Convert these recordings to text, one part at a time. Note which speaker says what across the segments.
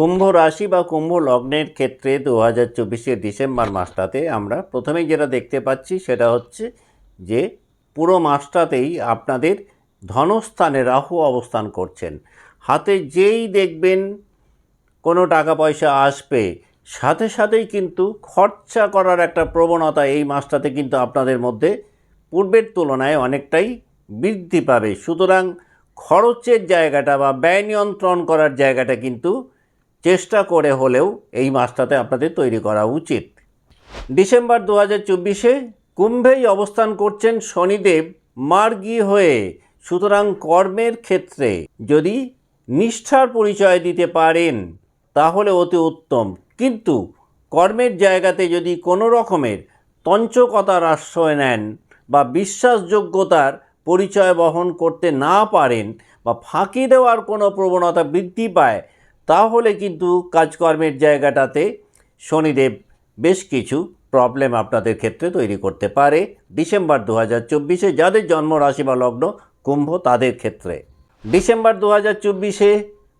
Speaker 1: কুম্ভ রাশি বা কুম্ভ লগ্নের ক্ষেত্রে দু হাজার চব্বিশের ডিসেম্বর মাসটাতে আমরা প্রথমেই যেটা দেখতে পাচ্ছি সেটা হচ্ছে যে পুরো মাসটাতেই আপনাদের ধনস্থানে রাহু অবস্থান করছেন। হাতে যেই দেখবেন কোনো টাকা পয়সা আসবে, সাথে সাথেই কিন্তু খরচা করার একটা প্রবণতা এই মাসটাতে কিন্তু আপনাদের মধ্যে পূর্বের তুলনায় অনেকটাই বৃদ্ধি পাবে। সুতরাং খরচের জায়গাটা বা ব্যয় নিয়ন্ত্রণ করার জায়গাটা কিন্তু চেষ্টা করে হলেও এই মাসটাতে আপনাদের তৈরি করা উচিত। ডিসেম্বর দু হাজার চব্বিশে কুম্ভেই অবস্থান করছেন শনিদেব মার্গী হয়ে। সুতরাং কর্মের ক্ষেত্রে যদি নিষ্ঠার পরিচয় দিতে পারেন, তাহলে অতি উত্তম। কিন্তু কর্মের জায়গাতে যদি কোনো রকমের তঞ্চকতার আশ্রয় নেন বা বিশ্বাসযোগ্যতার পরিচয় বহন করতে না পারেন বা ফাঁকি দেওয়ার কোনো প্রবণতা বৃদ্ধি পায় তাহলে কিন্তু কাজকর্মের জায়গাটাতে শনিদেব বেশ কিছু প্রবলেম আপনাদের ক্ষেত্রে তৈরি করতে পারে ডিসেম্বর দু হাজার চব্বিশে, যাদের জন্ম রাশি বা লগ্ন কুম্ভ তাদের ক্ষেত্রে। ডিসেম্বর দু হাজার চব্বিশে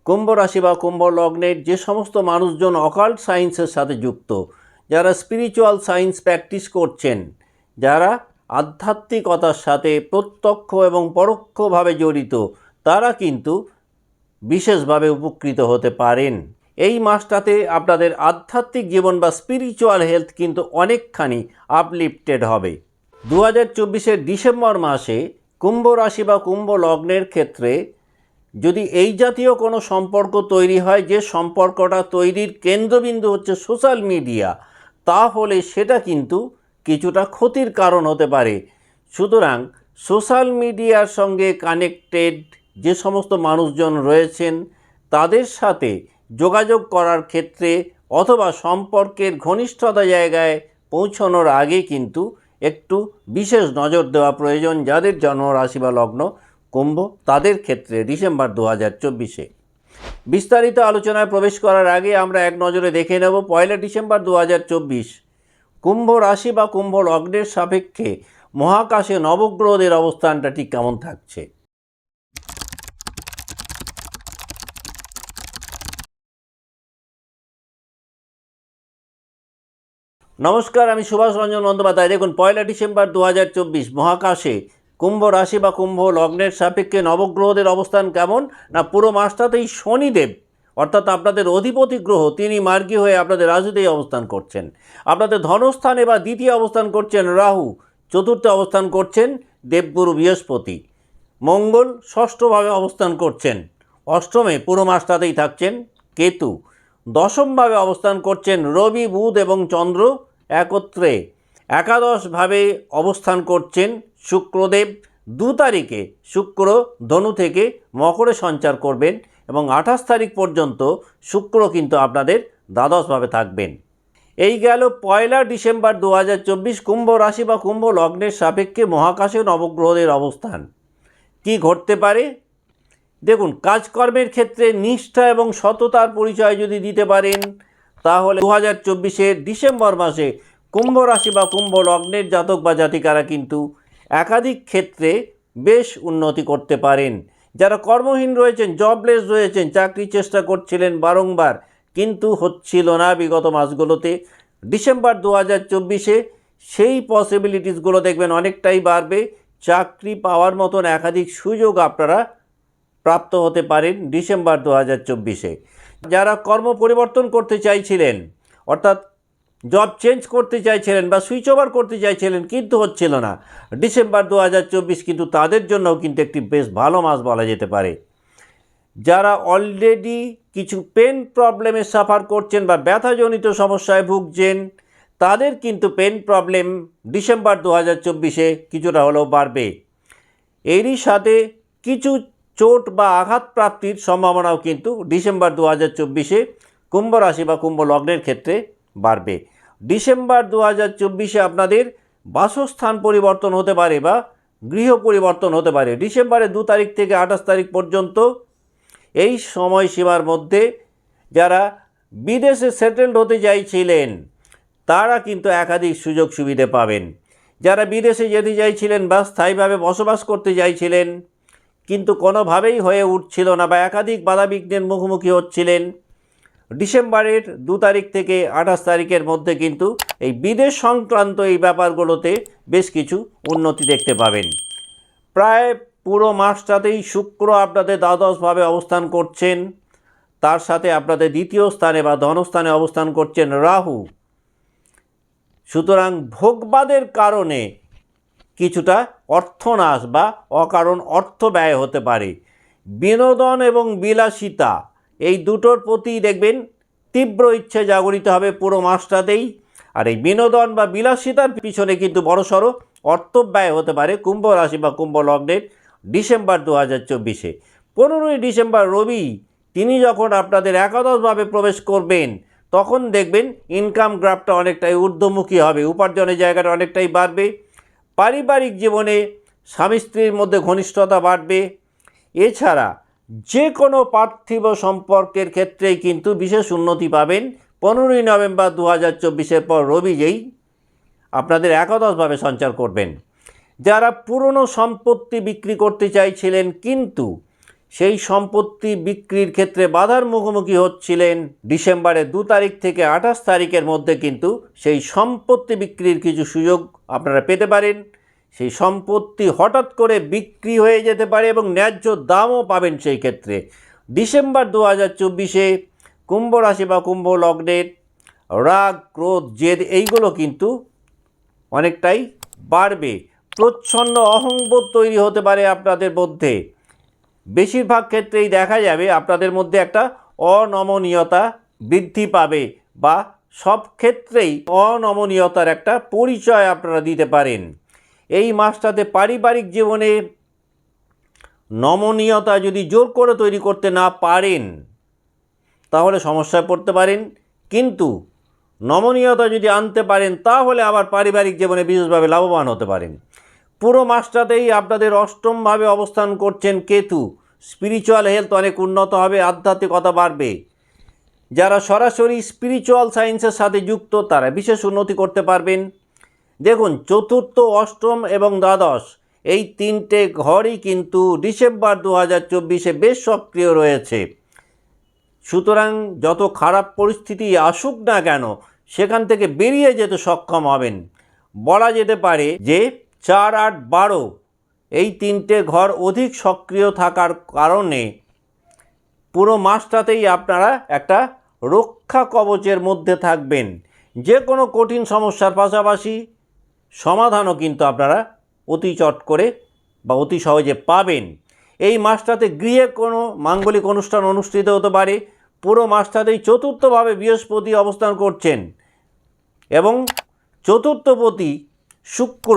Speaker 1: কুম্ভ রাশি বা কুম্ভ লগ্নের যে সমস্ত মানুষজন অকাল্ট সায়েন্সের সাথে যুক্ত, যারা স্পিরিচুয়াল সায়েন্স প্র্যাকটিস করছেন, যারা আধ্যাত্মিকতার সাথে প্রত্যক্ষ এবং পরোক্ষভাবে জড়িত, তারা কিন্তু বিশেষভাবে উপকৃত হতে পারেন। এই মাসটাতে আপনাদের আধ্যাত্মিক জীবন বা স্পিরিচুয়াল হেলথ কিন্তু অনেকখানি আপলিফটেড হবে। দু হাজার ডিসেম্বর মাসে কুম্ভ রাশি বা কুম্ভ লগ্নের ক্ষেত্রে যদি এই জাতীয় কোনো সম্পর্ক তৈরি হয়, যে সম্পর্কটা তৈরির কেন্দ্রবিন্দু হচ্ছে সোশ্যাল মিডিয়া তাহলে সেটা কিন্তু কিছুটা ক্ষতির কারণ হতে পারে। সুতরাং সোশ্যাল মিডিয়ার সঙ্গে কানেক্টেড যে সমস্ত মানুষজন রয়েছেন, তাদের সাথে যোগাযোগ করার ক্ষেত্রে অথবা সম্পর্কের ঘনিষ্ঠতা জায়গায় পৌঁছানোর আগে কিন্তু একটু বিশেষ নজর দেওয়া প্রয়োজন যাদের জন্ম রাশি বা লগ্ন কুম্ভ, তাদের ক্ষেত্রে ডিসেম্বর দু হাজার চব্বিশে। বিস্তারিত আলোচনায় প্রবেশ করার আগে আমরা এক নজরে দেখে নেব পয়লা ডিসেম্বর দু হাজার চব্বিশ। কুম্ভ রাশি বা কুম্ভ লগ্নের সাপেক্ষে মহাকাশে নবগ্রহদের অবস্থানটা ঠিক কেমন থাকছে? নমস্কার, আমি সুভাষ রঞ্জন বন্দ্যোপাধ্যায়। দেখুন, পয়লা ডিসেম্বর দু হাজার চব্বিশ, মহাকাশে কুম্ভ রাশি বা কুম্ভ লগ্নের সাপেক্ষে নবগ্রহদের অবস্থান কেমন? না, পুরো মাসটাতেই শনিদেব, অর্থাৎ আপনাদের অধিপতি গ্রহ, তিনি মার্গী হয়ে আপনাদের রাজুতেই অবস্থান করছেন। আপনাদের ধনস্থানে বা দ্বিতীয় অবস্থান করছেন রাহু, চতুর্থে অবস্থান করছেন দেবগুরু বৃহস্পতি। মঙ্গল ষষ্ঠভাবে অবস্থান করছেন, অষ্টমে পুরো মাসটাতেই থাকছেন কেতু দশমভাবে অবস্থান করছেন রবি, বুধ এবং চন্দ্র একত্রে একাদশভাবে অবস্থান করছেন শুক্রদেব। দু তারিখে শুক্র ধনু থেকে মকরে সঞ্চার করবেন এবং আঠাশ তারিখ পর্যন্ত শুক্র কিন্তু আপনাদের দ্বাদশভাবে থাকবেন। এই গেল পয়লা ডিসেম্বর দু হাজার চব্বিশ কুম্ভ রাশি বা কুম্ভ লগ্নের সাপেক্ষে মহাকাশে নবগ্রহদের অবস্থান। কি ঘটতে পারে? দেখুন, কাজকর্মের ক্ষেত্রে নিষ্ঠা এবং সততার পরিচয় যদি দিতে পারেন তাহলে দু হাজার চব্বিশের ডিসেম্বর মাসে কুম্ভ রাশি বা কুম্ভ লগ্নের জাতক বা জাতিকারা কিন্তু একাধিক ক্ষেত্রে বেশ উন্নতি করতে পারেন। যারা কর্মহীন রয়েছেন জবলেস রয়েছেন চাকরি চেষ্টা করছিলেন বারংবার, কিন্তু হচ্ছিল না বিগত মাসগুলোতে। ডিসেম্বর দু হাজার চব্বিশে সেই পসিবিলিটিসগুলো দেখবেন অনেকটাই বাড়বে। চাকরি পাওয়ার মতন একাধিক সুযোগ আপনারা প্রাপ্ত হতে পারেন ডিসেম্বর দু হাজার চব্বিশে। যারা কর্ম পরিবর্তন করতে চাইছিলেন, অর্থাৎ জব চেঞ্জ করতে চাইছিলেন বা সুইচ ওভার করতে চাইছিলেন, কিন্তু হচ্ছিল না। ডিসেম্বর দু হাজার চব্বিশ কিন্তু তাদের জন্যও কিন্তু একটি বেশ ভালো মাস বলা যেতে পারে। যারা অলরেডি কিছু পেন প্রবলেমে সাফার করছেন বা ব্যথাজনিত সমস্যায় ভুগছেন, তাদের কিন্তু পেন প্রবলেম ডিসেম্বর দু হাজার কিছুটা হলেও বাড়বে। এরই সাথে কিছু চোট বা আঘাত প্রাপ্তির সম্ভাবনাও কিন্তু ডিসেম্বর দু হাজার চব্বিশে কুম্ভ রাশি বা কুম্ভ লগ্নের ক্ষেত্রে বাড়বে। ডিসেম্বর দু হাজার চব্বিশে আপনাদের বাসস্থান পরিবর্তন হতে পারে বা গৃহ পরিবর্তন হতে পারে। ডিসেম্বরের দু তারিখ থেকে আঠাশ তারিখ পর্যন্ত এই সময়সীমার মধ্যে যারা বিদেশে সেটেলড হতে চাইছিলেন, তারা কিন্তু একাধিক সুযোগ সুবিধে পাবেন। যারা বিদেশে যেতে চাইছিলেন বা স্থায়ীভাবে বসবাস করতে চাইছিলেন কিন্তু কোনোভাবেই হয়ে উঠছিল না বা একাধিক বাধাবিঘ্নের মুখোমুখি হচ্ছিলেন। ডিসেম্বরের দু তারিখ থেকে আঠাশ তারিখের মধ্যে কিন্তু এই বিদেশ সংক্রান্ত এই ব্যাপারগুলোতে বেশ কিছু উন্নতি দেখতে পাবেন। প্রায় পুরো মাসটাতেই শুক্র আপনাদের দ্বাদশভাবে অবস্থান করছেন। তার সাথে আপনাদের দ্বিতীয় স্থানে বা ধনস্থানে অবস্থান করছেন রাহু। সুতরাং ভোগবাদের কারণে কিছুটা অর্থনাশ বা অকারণ অর্থ ব্যয় হতে পারে। বিনোদন এবং বিলাসিতা, এই দুটোর প্রতি দেখবেন তীব্র ইচ্ছে জাগরিত হবে পুরো মাসটাতেই। আর এই বিনোদন বা বিলাসিতার পিছনে কিন্তু বড়সড় অর্থ ব্যয় হতে পারে কুম্ভ রাশি বা কুম্ভ লগ্নের ডিসেম্বর দু হাজার চব্বিশে। পনেরোই ডিসেম্বর রবি, তিনি যখন আপনাদের একাদশভাবে প্রবেশ করবেন, তখন দেখবেন ইনকাম গ্রাফটা অনেকটাই ঊর্ধ্বমুখী হবে, উপার্জনের জায়গাটা অনেকটাই বাড়বে। পারিবারিক জীবনে স্বামী স্ত্রীর মধ্যে ঘনিষ্ঠতা বাড়বে। এছাড়া যে কোনো পার্থিব সম্পর্কের ক্ষেত্রেই কিন্তু বিশেষ উন্নতি পাবেন। পনেরোই নভেম্বর দু হাজার চব্বিশের পর রবি যেই আপনাদের একাদশভাবে সঞ্চার করবেন। যারা পুরনো সম্পত্তি বিক্রি করতে চাইছিলেন কিন্তু সেই সম্পত্তি বিক্রির ক্ষেত্রে বাধার মুখোমুখি হচ্ছিলেন ডিসেম্বরের দু তারিখ থেকে আঠাশ তারিখের মধ্যে কিন্তু সেই সম্পত্তি বিক্রির কিছু সুযোগ আপনারা পেতে পারেন। সেই সম্পত্তি হঠাৎ করে বিক্রি হয়ে যেতে পারে এবং ন্যায্য দামও পাবেন সেই ক্ষেত্রে। ডিসেম্বর দু হাজার চব্বিশে কুম্ভ রাশি বা কুম্ভ লগ্নের রাগ, ক্রোধ, জেদ এইগুলো কিন্তু অনেকটাই বাড়বে। প্রচ্ছন্ন অহংবোধ তৈরি হতে পারে আপনাদের মধ্যে। বেশিরভাগ ক্ষেত্রেই দেখা যাবে আপনাদের মধ্যে একটা অনমনীয়তা বৃদ্ধি পাবে বা সব ক্ষেত্রেই অনমনীয়তার একটা পরিচয় আপনারা দিতে পারেন। এই মাসটাতে পারিবারিক জীবনে নমনীয়তা যদি জোর করে তৈরি করতে না পারেন, তাহলে সমস্যায় পড়তে পারেন। কিন্তু নমনীয়তা যদি আনতে পারেন, তাহলে আবার পারিবারিক জীবনে বিশেষভাবে লাভবান হতে পারেন। পুরো মাসটাতেই আপনাদের অষ্টমভাবে অবস্থান করছেন কেতু। স্পিরিচুয়াল হেলথ অনেক উন্নত হবে, আধ্যাত্মিকতা বাড়বে। যারা সরাসরি স্পিরিচুয়াল সায়েন্সের সাথে যুক্ত, তারা বিশেষ উন্নতি করতে পারবেন। দেখুন, চতুর্থ, অষ্টম এবং দ্বাদশ, এই তিনটে ঘরই কিন্তু ডিসেম্বর দু হাজার চব্বিশে বেশ সক্রিয় রয়েছে। সুতরাং যত খারাপ পরিস্থিতি আসুক না কেন, সেখান থেকে বেরিয়ে যেতে সক্ষম হবেন। বলা যেতে পারে যে চার আট বারো এই তিনটে ঘর অধিক সক্রিয় থাকার কারণে পুরো মাসটাতেই আপনারা একটা রক্ষা কবচের মধ্যে থাকবেন। যে কোনো কঠিন সমস্যার পাশাপাশি সমাধানও কিন্তু আপনারা অতি চট করে বা অতি সহজে পাবেন। এই মাসটাতে গৃহে কোনো মাঙ্গলিক অনুষ্ঠান অনুষ্ঠিত হতে পারে। পুরো মাসটাতেই চতুর্থভাবে বৃহস্পতি অবস্থান করছেন এবং চতুর্থপতি শুক্র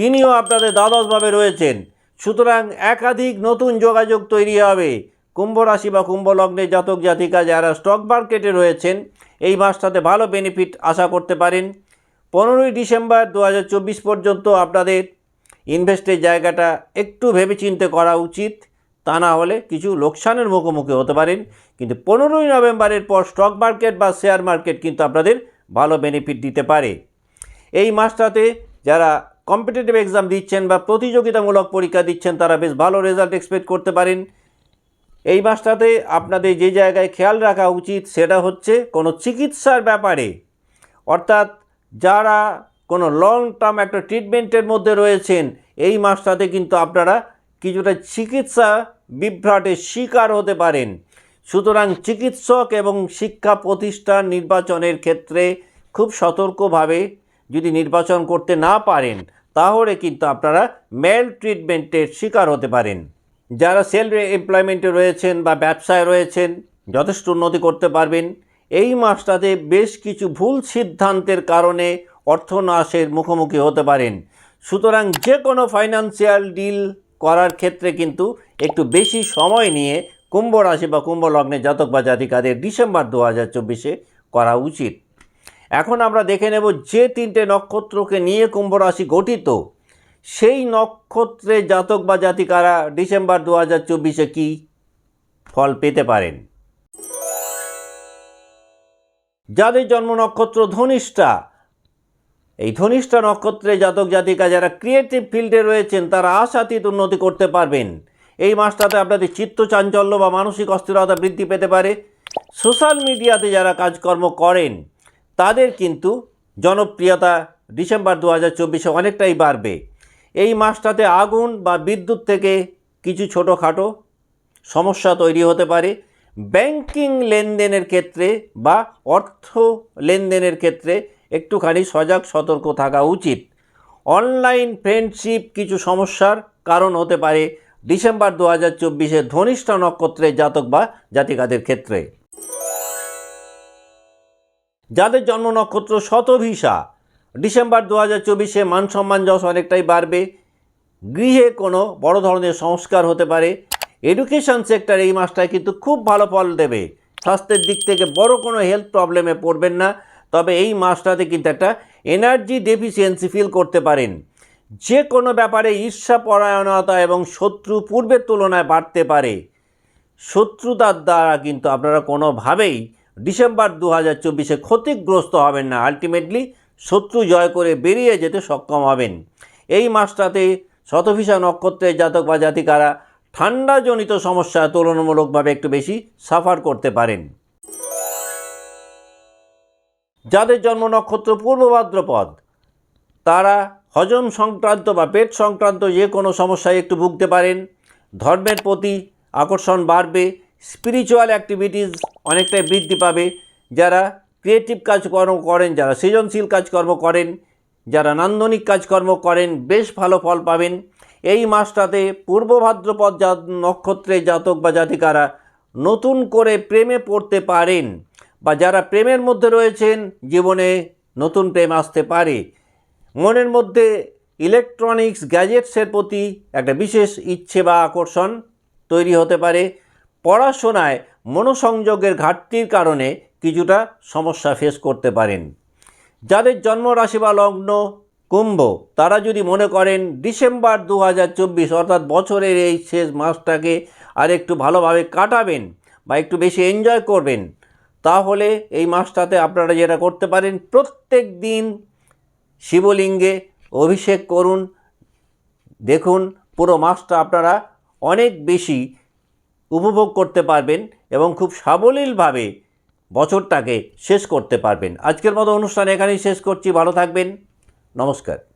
Speaker 1: তিনিও আপনাদের দ্বাদশভাবে রয়েছেন। সুতরাং একাধিক নতুন যোগাযোগ তৈরি হবে। কুম্ভ রাশি বা কুম্ভ লগ্নের জাতক জাতিকা যারা স্টক মার্কেটে রয়েছেন, এই মাসটাতে ভালো বেনিফিট আশা করতে পারেন। পনেরোই ডিসেম্বর দু হাজার চব্বিশ পর্যন্ত আপনাদের ইনভেস্টের জায়গাটা একটু ভেবেচিন্তে করা উচিত। তা না হলে কিছু লোকসানের মুখোমুখি হতে পারেন। কিন্তু পনেরোই নভেম্বরের পর স্টক মার্কেট বা শেয়ার মার্কেট কিন্তু আপনাদের ভালো বেনিফিট দিতে পারে। এই মাসটাতে যারা কম্পিটিটিভ এক্সাম দিচ্ছেন বা প্রতিযোগিতামূলক পরীক্ষা দিচ্ছেন, তারা বেশ ভালো রেজাল্ট এক্সপেক্ট করতে পারেন। এই মাসটাতে আপনাদের যে জায়গায় খেয়াল রাখা উচিত সেটা হচ্ছে কোনো চিকিৎসার ব্যাপারে। অর্থাৎ যারা কোনো লং টার্ম একটা ট্রিটমেন্টের মধ্যে রয়েছেন, এই মাসটাতে কিন্তু আপনারা কিছুটা চিকিৎসা বিভ্রাটের শিকার হতে পারেন। সুতরাং চিকিৎসক এবং শিক্ষা প্রতিষ্ঠান নির্বাচনের ক্ষেত্রে খুব সতর্কভাবে যদি নির্বাচন করতে না পারেন তাহলে কিন্তু আপনারা মেল ট্রিটমেন্টের শিকার হতে পারেন। যারা সেলফ এমপ্লয়মেন্টে রয়েছেন বা ব্যবসায় রয়েছেন, যথেষ্ট উন্নতি করতে পারবেন। এই মাসটাতে বেশ কিছু ভুল সিদ্ধান্তের কারণে অর্থনাশের মুখোমুখি হতে পারেন। সুতরাং যে কোনো ফাইন্যান্সিয়াল ডিল করার ক্ষেত্রে কিন্তু একটু বেশি সময় নিয়ে কুম্ভ রাশি বা কুম্ভ লগ্নের জাতক বা জাতিকাদের ডিসেম্বর দু হাজার চব্বিশে করা উচিত। এখন আমরা দেখে নেব যে তিনটে নক্ষত্রকে নিয়ে কুম্ভ রাশি গঠিত। সেই নক্ষত্রে জাতক বা জাতিকারা ডিসেম্বর দু হাজার চব্বিশে কী ফল পেতে পারেন? যাদের জন্ম নক্ষত্র ধনিষ্ঠা, এই ধনিষ্ঠা নক্ষত্রে জাতক জাতিকা যারা ক্রিয়েটিভ ফিল্ডে রয়েছেন, তারা আশাতীত উন্নতি করতে পারবেন। এই মাসটাতে আপনাদের চিত্ত চাঞ্চল্য বা মানসিক অস্থিরতা বৃদ্ধি পেতে পারে। সোশ্যাল মিডিয়াতে যারা কাজকর্ম করেন তাদের কিন্তু জনপ্রিয়তা ডিসেম্বর দু হাজার চব্বিশে অনেকটাই বাড়বে। এই মাসটাতে আগুন বা বিদ্যুৎ থেকে কিছু ছোটোখাটো সমস্যা তৈরি হতে পারে। ব্যাংকিং লেনদেনের ক্ষেত্রে বা অর্থ লেনদেনের ক্ষেত্রে একটুখানি সজাগ, সতর্ক থাকা উচিত। অনলাইন ফ্রেন্ডশিপ কিছু সমস্যার কারণ হতে পারে ডিসেম্বর দু হাজার চব্বিশে ধনিষ্ঠ নক্ষত্রের জাতক বা জাতিকাদের ক্ষেত্রে। যাদের জন্ম নক্ষত্র শতভিসা ডিসেম্বর দু হাজার চব্বিশে মান সম্মান যশ অনেকটাই বাড়বে। গৃহে কোনো বড় ধরনের সংস্কার হতে পারে। এডুকেশন সেক্টর এই মাসটায় কিন্তু খুব ভালো ফল দেবে। স্বাস্থ্যের দিক থেকে বড় কোনো হেলথ প্রবলেমে পড়বেন না। তবে এই মাসটাতে কিন্তু একটা এনার্জি ডেফিসিয়েন্সি ফিল করতে পারেন। যে কোনো ব্যাপারে ঈর্ষা পরায়ণতা এবং শত্রু পূর্বের তুলনায় বাড়তে পারে। শত্রুতার দ্বারা কিন্তু আপনারা কোনোভাবেই ডিসেম্বর দু হাজার চব্বিশে ক্ষতিগ্রস্ত হবেন না। আলটিমেটলি শত্রু জয় করে বেরিয়ে যেতে সক্ষম হবেন। এই মাসটাতে শতভিসা নক্ষত্রের জাতক বা জাতিকারা ঠান্ডাজনিত সমস্যা তুলনামূলকভাবে একটু বেশি সাফার করতে পারেন। যাদের জন্ম নক্ষত্র পূর্ব ভাদ্রপদ তারা হজম সংক্রান্ত বা পেট সংক্রান্ত যে কোনো সমস্যায় একটু ভুগতে পারেন। ধর্মের প্রতি আকর্ষণ বাড়বে স্পিরিচুয়াল অ্যাক্টিভিটিস অনেকটাই বৃদ্ধি পাবে। যারা ক্রিয়েটিভ কাজকর্ম করেন, যারা সৃজনশীল কাজকর্ম করেন, যারা নান্দনিক কাজকর্ম করেন, বেশ ভালো ফল পাবেন। এই মাসটাতে পূর্ব ভাদ্রপদ নক্ষত্রে জাতক বা জাতিকারা নতুন করে প্রেমে পড়তে পারেন বা যারা প্রেমের মধ্যে রয়েছেন, জীবনে নতুন প্রেম আসতে পারে। মনের মধ্যে ইলেকট্রনিক্স গ্যাজেটসের প্রতি একটা বিশেষ ইচ্ছে বা আকর্ষণ তৈরি হতে পারে। পড়াশোনায় মনোসংযোগের ঘাটতির কারণে কিছুটা সমস্যা ফেস করতে পারেন। যাদের জন্মরাশি বা লগ্ন কুম্ভ, তারা যদি মনে করেন ডিসেম্বর দু হাজার চব্বিশ অর্থাৎ বছরের এই শেষ মাসটাকে আর একটু ভালোভাবে কাটাবেন বা একটু বেশি এনজয় করবেন, তাহলে এই মাসটাতে আপনারা যেটা করতে পারেন, প্রত্যেক দিন শিবলিঙ্গে অভিষেক করুন। দেখুন পুরো মাসটা আপনারা অনেক বেশি উপভোগ করতে পারবেন এবং খুব সাবলীলভাবে বছরটাকে শেষ করতে পারবেন। আজকের মতো অনুষ্ঠান এখানেই শেষ করছি। ভালো থাকবেন। নমস্কার।